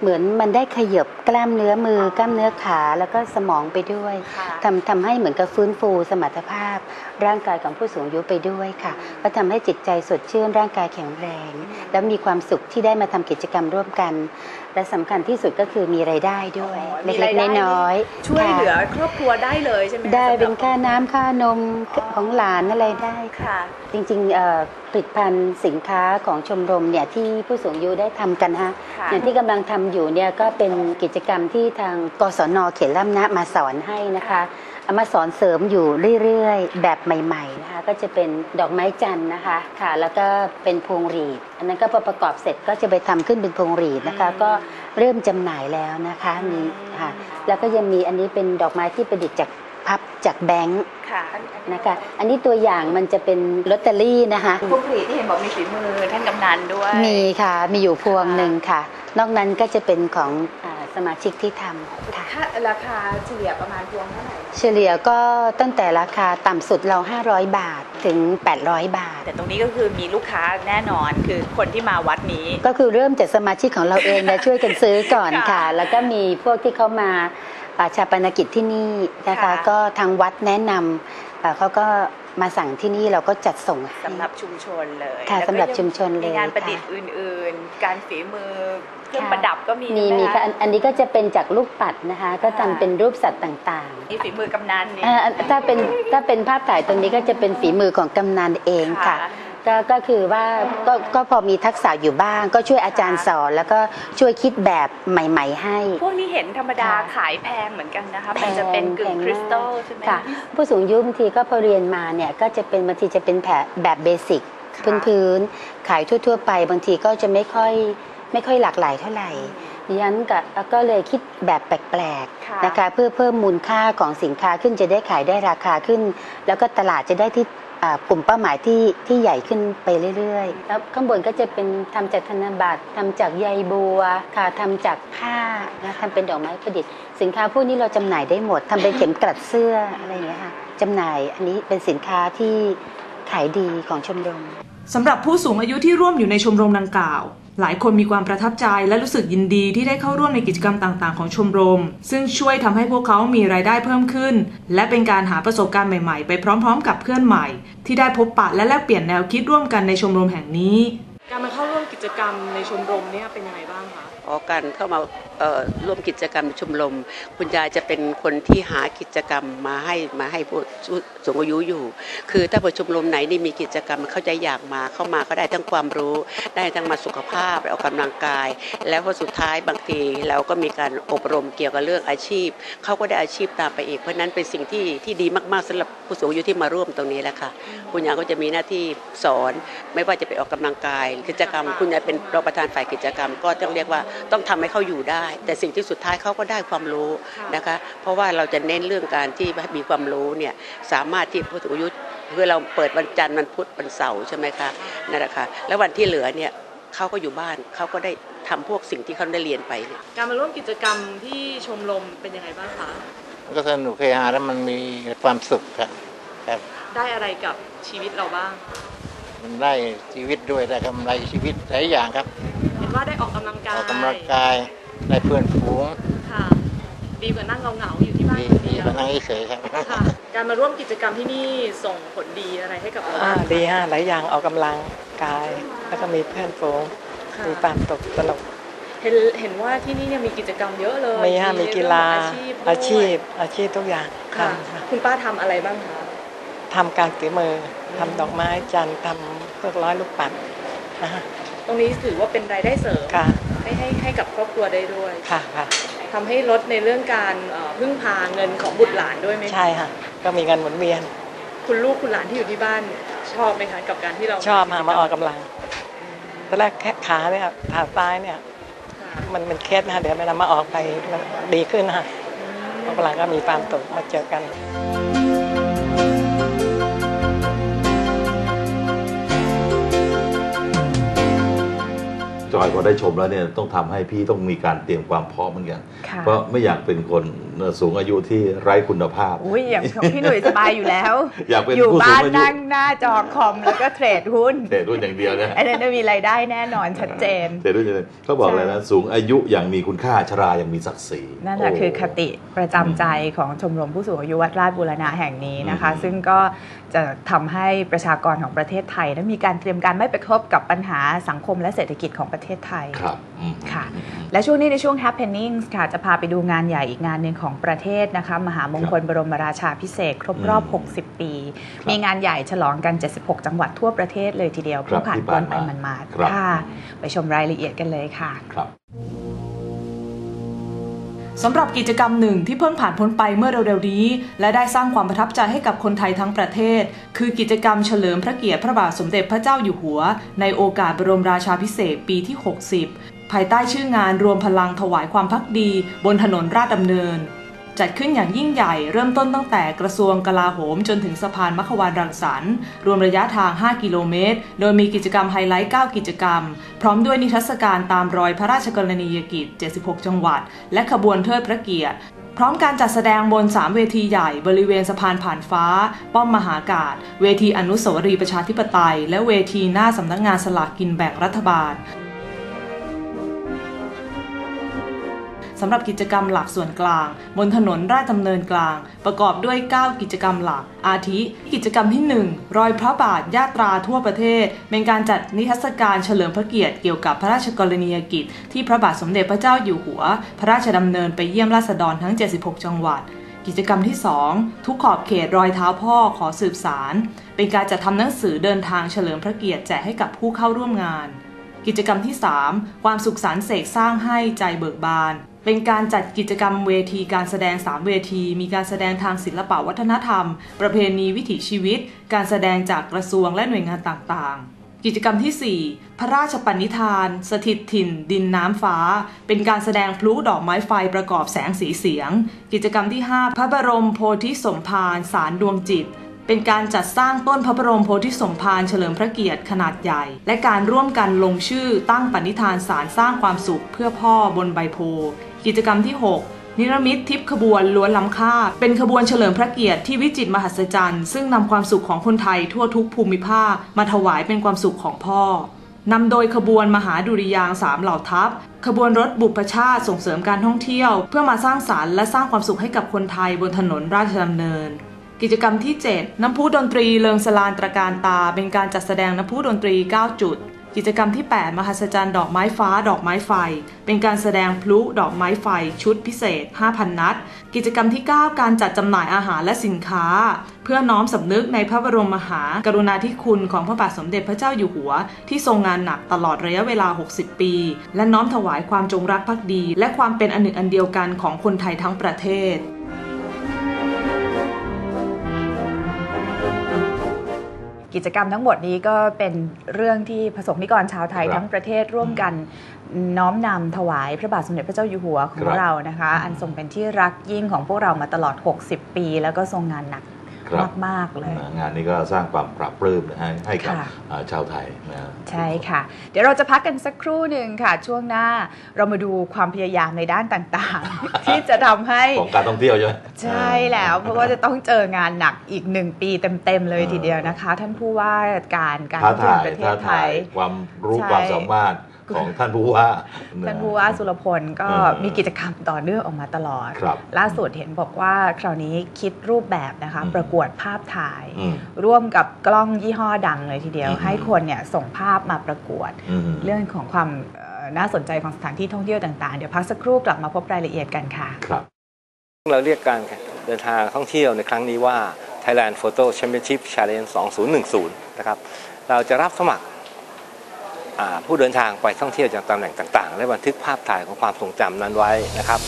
เหมือนมันได้ขยบกล้ามเนื้อมือกล้ามเนื้อขาแล้วก็สมองไปด้วยค่ะทำทำให้เหมือนกับฟื้นฟูสมรรถภาพ ร่างกายของผู้สูงอายุไปด้วยค่ะ ก็ทำให้จิตใจสดชื่นร่างกายแข็งแรง แล้วมีความสุขที่ได้มาทำกิจกรรมร่วมกันและสำคัญที่สุดก็คือมีรายได้ด้วยอ๋อเล็มีรากยได้ๆน้อยๆช่วยเหลือค่ะครอบครัวได้เลยใช่ไหมะได้สำหรับเป็นค่าน้ำค่านมของหลานอะไรได้ค่ะ ค่ะ จริงๆเอ่อผลิตภัณฑ์สินค้าของชมรมเนี่ยที่ผู้สูงอายุได้ทำกันฮะ ค่ะ อย่างที่กำลังทำอยู่เนี่ยก็เป็นกิจกรรมที่ทางกศนเขตล่ำนะมาสอนให้นะคะ เอามาสอนเสริมอยู่เรื่อยๆ แบบใหม่ๆนะคะก็จะเป็นดอกไม้จันทร์นะคะค่ะ แล้วก็เป็นพวงหรีด อันนั้นก็พอประกอบเสร็จก็จะไปทำขึ้นเป็นพวงหรีดนะคะ ก็เริ่มจำหน่ายแล้วนะคะมีค่ะแล้วก็ยังมีอันนี้เป็นดอกไม้ที่ประดิษฐ์จากพับจากแบงค์ค่ะนะคะอันนี้ตัวอย่างมันจะเป็นลอตเตอรี่นะคะ พวกผลิตที่เห็นบอกมีฝีมือท่านกำนันด้วย มีค่ะ มีอยู่พวงหนึ่งค่ะ นอกนั้นก็จะเป็นของอา สมาชิกที่ทำค่ะค่าราคาเฉลี่ยประมาณพวงเท่าไหร่ เฉลี่ยก็ตั้งแต่ราคาต่ำสุดเรา 500 บาทถึง 800 บาท แต่ตรงนี้ก็คือมีลูกค้าแน่นอนคือคนที่มาวัดนี้ ก็คือเริ่มจากสมาชิกของเราเองนะช่วยกันซื้อก่อนค่ะค่ะแล้วก็มีพวกที่เขามาอ่าชาปนกิจที่นี่นะคะค่ะก็ทางวัดแนะนำอ่าเขาก็ มาสั่งที่นี่เราก็จัดส่งให้ สำหรับชุมชนเลยค่ะแล้วก็สำหรับชุมชนเลยมีงานประดิษฐ์ค่ะอื่นๆ การฝีมือเครื่องค่ะ ประดับก็มีมีใช่ไหมีคะค่ะอันอันนี้ก็จะเป็นจากลูกปัดนะคะ ก็ทำค่ะเป็นรูปสัตว์ต่างๆนี่ฝีมือกำนันนี่ อ่าถ้าเป็นถ้าเป็นภาพถ่ายตัวนี้ก็จะเป็นฝีมือของกำนันเองค่ะ ค่ะ ก็ก็คือว่าก็ก็พอมีทักษะอยู่บ้าง ก็ช่วยอาจารย์สอน แล้วก็ช่วยคิดแบบใหม่ ๆ ให้ พวกนี้เห็นธรรมดาค่ะขายแพงเหมือนกันนะคะมันจะเป็นกึ่งแพคริสตัลใช่ไหมค่ะผู้สูงอายุบางทีก็พอเรียนมาเนี่ยก็จะเป็นบางทีจะเป็นแบบแบบเบสิกค่ะพื้นๆขายทั่ว ๆ ไปบางทีก็จะไม่ค่อยไม่ค่อยหลากหลายเท่าไหร่ดิฉันก็ก็เลยคิดแบบแปลกค่ะๆนะคะเพื่อเพิ่มมูลค่าของสินค้าขึ้นจะได้ขายได้ราคาขึ้น แล้วก็ตลาดจะได้ที่อ่า กลุ่มเป้าหมายที่ที่ใหญ่ขึ้นไปเรื่อยๆ แล้วข้างบนก็จะเป็นทำจากธนบัตรทำจากใยบัวค่ะทำจากผ้านะทำเป็นดอกไม้ประดิษฐ์ สินค้าพวกนี้เราจำหน่ายได้หมดทำเป็นเข็มกลัดเสื้ออะไรอย่างเงี้ยค่ะจำหน่ายอันนี้เป็นสินค้าที่ขายดีของชมรมสำหรับผู้สูงอายุที่ร่วมอยู่ในชมรมดังกล่าว หลายคนมีความประทับใจและรู้สึกยินดีที่ได้เข้าร่วมในกิจกรรมต่าง ๆ ของชมรม ซึ่งช่วยทำให้พวกเขามีรายได้เพิ่มขึ้น และเป็นการหาประสบการณ์ใหม่ ๆ ไปพร้อม ๆ กับเพื่อนใหม่ ที่ได้พบปะและแลกเปลี่ยนแนวคิดร่วมกันในชมรมแห่งนี้ การมาเข้า วมกิจกรรมในชมรมเนี่ยเป็นยังไงบ้างคะอ๋อการเข้ามาร่วมกิจกรรมชมรม คุณยายจะเป็นคนที่หากิจกรรมมาให้มาให้ผู้สูงอายุอยู่ คือถ้าเปิดชมรมไหนนี่มีกิจกรรมเขาจะอยากมาเข้ามาก็ได้ทั้งความรู้ ได้ทั้งมาสุขภาพออกกำลังกาย แล้วก็สุดท้ายบางทีเราก็มีการอบรมเกี่ยวกับเรื่องอาชีพเขาก็ได้อาชีพตามไปอีกเพราะนั้นเป็นสิ่งที่ที่ดีมากๆสำหรับผู้สูงอายุที่มาร่วมตรงนี้แหละค่ะคุณยายก็จะมีหน้าที่สอนไม่ว่าจะไปออกกำลังกายกิจกรรมคุณยายเป็นรองประธานฝ่ายกิจกรรม ก็ต้องเรียกว่าต้องทำให้เขาอยู่ได้ แต่สิ่งที่สุดท้ายเขาก็ได้ความรู้นะคะ เพราะว่าเราจะเน้นเรื่องการที่มีความรู้เนี่ยสามารถที่ผู้สูงอายุคือเราเปิดวันจันทร์วันพุธวันเสาร์ใช่ไหมคะนั่นแหละค่ะแล้ววันที่เหลือเนี่ยเขาก็อยู่บ้านเขาก็ได้ทำพวกสิ่งที่เขาได้เรียนไปเนี่ยการมาร่วมกิจกรรมที่ชมรมเป็นยังไงบ้างคะมันก็สนุกเฮฮาแล้วมันมีความสุขครับครับได้อะไรกับชีวิตเราบ้าง มันได้ชีวิตด้วยได้กำไรชีวิตหลายอย่างครับเห็นว่าได้ออกกำลังกาอยอกกำลังกายได้เพื่อนฝูงค่ะดีกว่านั่งเหงาๆอยู่ที่บ้านดีคนดีเดียวกว่านั่งเฉยๆครับ ค่ะการมาร่วมกิจกรรมที่นี่ส่งผลดีอะไรให้กับเราอ่าบ้างดีฮะหลายอย่างออกกำลังกาย แล้วก็มีเพื่อนฝูงค่ะมีความตกตลกเห็นเห็นว่าที่นี่เนี่ยมีกิจกรรมเยอะเลยมีฮะมีกีฬาเรื่องของอาชีพอาชีพด้วยอาชีพทุกอย่างค่ะทำค่ะคุณป้าทำอะไรบ้างคะ ทำการฝีมือทำดอกไม้จันทร์ทำพวกร้อยลูกปัดนะฮะตรงนี้ถือว่าเป็นรายได้เสริมค่ะ ให้ให้ให้กับครอบครัวได้ด้วยค่ะค่ะทำให้ลดในเรื่องการเอ่อพึ่งพาเงินของบุตรหลานด้วยไหมคะใช่ค่ะ ก็มีเงินหมุนเวียน คุณลูกคุณหลานที่อยู่ที่บ้านชอบไหมคะกับการที่เราชอบมามาออกกำลังตอนแรกแค่ขาเนี่ยขาซ้ายเนี่ย ค่ะมันเป็นเคสนะฮะเดี๋ยวเวลามาออกไปมันดีขึ้นนะฮะออกกำลังก็มีความสุขมาเจอกัน อยพอได้ชมแล้วเนี่ยต้องทำให้พี่ต้องมีการเตรียมความพร้อมเหมือนกันค่ะเพราะไม่อยากเป็นคน สูงอายุที่ไร้คุณภาพ อุ้ยอย่างของพี่หนุ่ยสบายอยู่แล้ว อยากเป็นอยู่ผู้สูบ้างนอายุนั่งหน้าจอคอมแล้วก็เทรดหุ้นเทรดรุ่นอย่างเดียวนะไอ้นั่นนะมีรายได้แน่นอนชัดเจนเทรดรุ่นอย่างเดียวเขาบอกเลยนะ สูงอายุอย่างมีคุณค่าชราอย่างมีศักดิ์ศรีนั่นแหละโคือคติประจำใจของชมรมผู้สูงอายุวัดราชบูรณะแห่งนี้นะคะ อืม ซึ่งก็จะทำให้ประชากรของประเทศไทยนั้นมีการเตรียมการไม่ไปกระทบกับปัญหาสังคมและเศรษฐกิจของประเทศไทย ครับอืมค่ะ และช่วงนี้ในช่วง Happenings ค่ะ จะพาไปดูงานใหญ่อีกงานหนึ่งของประเทศนะคะมหามงคลบรมราชาพิเศษกครบรอบอืม60 ปีครับมีงานใหญ่ฉลองกัน 76 จังหวัดทั่วประเทศเลยทีเดียวครับเพิ่งผ่านที่พ้ผ่านนไปมามันมาดครับค่ะไปชมรายละเอียดกันเลยค่ะครับสำหรับกิจกรรมหนึ่งที่เพิ่งผ่านพ้นไปเมื่อเร็วๆนี้ และได้สร้างความประทับใจให้กับคนไทยทั้งประเทศ คือกิจกรรมเฉลิมพระเกียรติพระบาทสมเด็จพระเจ้าอยู่หัว ในโอกาสบรมราชาพิเศษกปีที่ 60 ภายใต้ชื่องานรวมพลังถวายความพักดี บนถนนราชดำเนิน จัดขึ้นอย่างยิ่งใหญ่เริ่มต้นตั้งแต่กระทรวงกลาโหม จนถึงสะพานมัขวานรังสรรค์รวมระยะทาง 5 กิโลเมตร โดยมีกิจกรรมไฮไลท์ 9 กิจกรรม พร้อมด้วยนิทรรศการตามรอยพระราชกรณียกิจ 76 จังหวัด และขบวนเทิดพระเกียรติพร้อมการจัดแสดงบน 3 เวทีใหญ่บริเวณสะพานผ่านฟ้า ป้อมมหากาศ เวทีอนุสาวรีย์ประชาธิปไตย และเวทีหน้าสำนักงานสลากกินแบ่งรัฐบาล สำหรับกิจกรรมหลักส่วนกลาง บนถนนราชดำเนินกลาง ประกอบด้วย 9 กิจกรรมหลัก อาทิ กิจกรรมที่ 1 รอยพระบาทยาตราทั่วประเทศ เป็นการจัดนิทรรศการเฉลิมพระเกียรติเกี่ยวกับพระราชกรณียกิจ ที่พระบาทสมเด็จพระเจ้าอยู่หัว พระราชดำเนินไปเยี่ยมราษฎรทั้ง 76 จังหวัดกิจกรรมที่ 2 ทุกขอบเขตรอยเท้าพ่อขอสืบสาร เป็นการจัดทำหนังสือเดินทางเฉลิมพระเกียรติแจกให้กับผู้เข้าร่วมงาน กิจกรรมที่ 3 ความสุขสันต์เสกสร้างให้ใจเบิกบาน เป็นการจัดกิจกรรมเวทีการแสดง 3 เวที มีการแสดงทางศิลปวัฒนธรรม ประเพณีวิถีชีวิต การแสดงจากกระทรวงและหน่วยงานต่างๆกิจกรรมทีสี่ 4 พระราชปณิธาน สถิตถิ่น ดินน้ำฟ้า เป็นการแสดงพลุดอกไม้ไฟประกอบแสงสีเสียง กิจกรรมที่ 5 พระบรมโพธิสมภารสารดวงจิต เป็นการจัดสร้างต้นพระบรมโพธิสมภารเฉลิมพระเกียรติขนาดใหญ่ และการร่วมกันลงชื่อตั้งปณิธานสารสร้างความสุขเพื่อพ่อบนใบโพ กิจกรรมที่ 6นิรมิตทิพย์ขบวนล้วนล้ำค่า เป็นขบวนเฉลิมพระเกียรติที่วิจิตรมหัศจรรย์ซึ่งนำความสุขของคนไทยทั่วทุกภูมิภาค มาถวายเป็นความสุขของพ่อนำโดยขบวนมหาดุริยางสามเหล่าทัพ ขบวนรถบุพชาติส่งเสริมการท่องเที่ยว เพื่อมาสร้างสารรค์และสร้างความสุขให้กับคนไทยบนถนนราชดำเนิน กิจกรรมที่ 7 น้ำพุดนตรีเลิงสลานตระการตา เป็นการจัดแสดงน้ำพุดนตรี 9 จุด กิจกรรมที่ 8 มหัศจรรย์ดอกไม้ฟ้า ดอกไม้ไฟ เป็นการแสดงพลุดอกไม้ไฟ ชุดพิเศษ 5,000 นัด กิจกรรมที่ 9 การจัดจำหน่ายอาหารและสินค้า เพื่อน้อมสำนึกในพระบรมมหากรุณาธิคุณของพระบาทสมเด็จพระเจ้าอยู่หัว ที่ทรงงานหนักตลอดระยะเวลา 60 ปี และน้อมถวายความจงรักภักดี และความเป็นอันหนึ่งอันเดียวกันของคนไทยทั้งประเทศ กิจกรรมทั้งหมดนี้ก็เป็นเรื่องที่ประสงค์นิกรชาวไทยครับทั้งประเทศร่วมกันน้อมนำถวายพระบาทสมเด็จพระเจ้าอยู่หัวของครับเรานะคะ อันทรงเป็นที่รักยิ่งของพวกเรามาตลอด 60 ปี แล้วก็ทรงงานหนัก ครับ มากๆเลย งานนี้ก็สร้างความปรับปลื้มนะฮะให้กับค่ะอ่าชาวไทยนะใช่ค่ะ เดี๋ยวเราจะพักกันสักครู่หนึ่งค่ะ ช่วงหน้าเรามาดูความพยายามในด้านต่างๆ ที่จะทำให้ ของการท่องเที่ยวใช่ไหม ใช่แล้วเพราะว่าจะต้องเจองานหนักอีกหนึ่งปีเต็ม ๆ เลยทีเดียวนะคะ ท่านผู้ว่าการการท้าท่องเที่ยวทายประเทท้าศไททายย ความรู้ใช่ ความสามารถ ของท่านผู้ว่าท่านผู้ว่าสุรพลก็เออมีกิจกรรมต่อเนื่องออกมาตลอดครับล่าสุดเห็นบอกว่าคราวนี้คิดรูปแบบนะคะอืมประกวดภาพถ่ายอืมร่วมกับกล้องยี่ห้อดังเลยทีเดียวอืมให้คนเนี่ยส่งภาพมาประกวดอืมเรื่องของความเอ่อน่าสนใจของสถานที่ท่องเที่ยวต่างๆ เดี๋ยวพักสักครู่กลับมาพบรายละเอียดกันค่ะครับเราเรียกการเดินทางท่องเที่ยวในครั้งนี้ว่า Thailand Photo Championship Challenge 2010 นะครับ เราจะรับสมัครอ่า ผู้เดินทางไปท่องเที่ยวจากตำแหน่งต่าง ๆ และบันทึกภาพถ่ายของความทรงจำนั้นไว้นะครับ